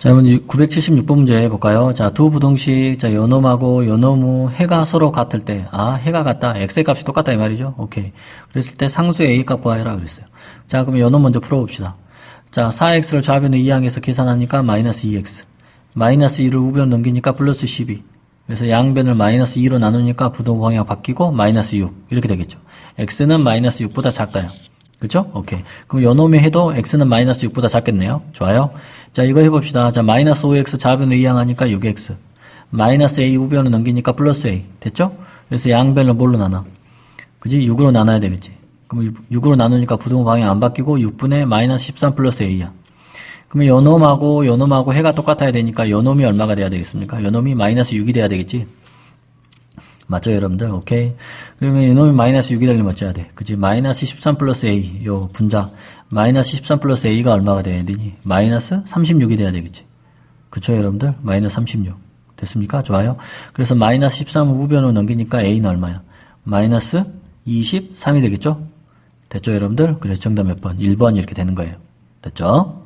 자, 여러분 976번 문제 해볼까요? 자, 두 부등식, 자, 요놈하고 요놈의 해가 서로 같을 때, 아, 해가 같다. x의 값이 똑같다 이 말이죠. 오케이. 그랬을 때 상수 a 값 구하여라 그랬어요. 자, 그럼 요놈 먼저 풀어봅시다. 자, 4x를 좌변의 2항에서 계산하니까 마이너스 2x. 마이너스 2를 우변 넘기니까 플러스 12. 그래서 양변을 마이너스 2로 나누니까 부동 방향 바뀌고 마이너스 6. 이렇게 되겠죠. x는 마이너스 6보다 작다요. 그죠? 오케이. 그럼 요놈의 해도 x는 마이너스 6보다 작겠네요. 좋아요. 자, 이거 해봅시다. 자, 마이너스 5x 좌변을 이항하니까 6x. 마이너스 a 우변을 넘기니까 플러스 a. 됐죠? 그래서 양변을 뭘로 나눠? 그지? 6으로 나눠야 되겠지. 그럼 6 으로 나누니까 부동 방향 안 바뀌고 6분의 마이너스 13 플러스 a야. 그러면 요놈하고 요놈하고 해가 똑같아야 되니까 요놈이 얼마가 돼야 되겠습니까? 요놈이 마이너스 6이 돼야 되겠지? 맞죠, 여러분들? 오케이. 그러면 이놈이 마이너스 6이 되려면 어째야 돼? 그지? 마이너스 13 플러스 A, 요 분자. 마이너스 13 플러스 A가 얼마가 돼야 되니? 마이너스 36이 돼야 되겠지. 그쵸, 여러분들? 마이너스 36. 됐습니까? 좋아요. 그래서 마이너스 13 우변으로 넘기니까 A는 얼마야? 마이너스 23이 되겠죠? 됐죠, 여러분들? 그래서 정답 몇 번? 1번 이렇게 되는 거예요. 됐죠?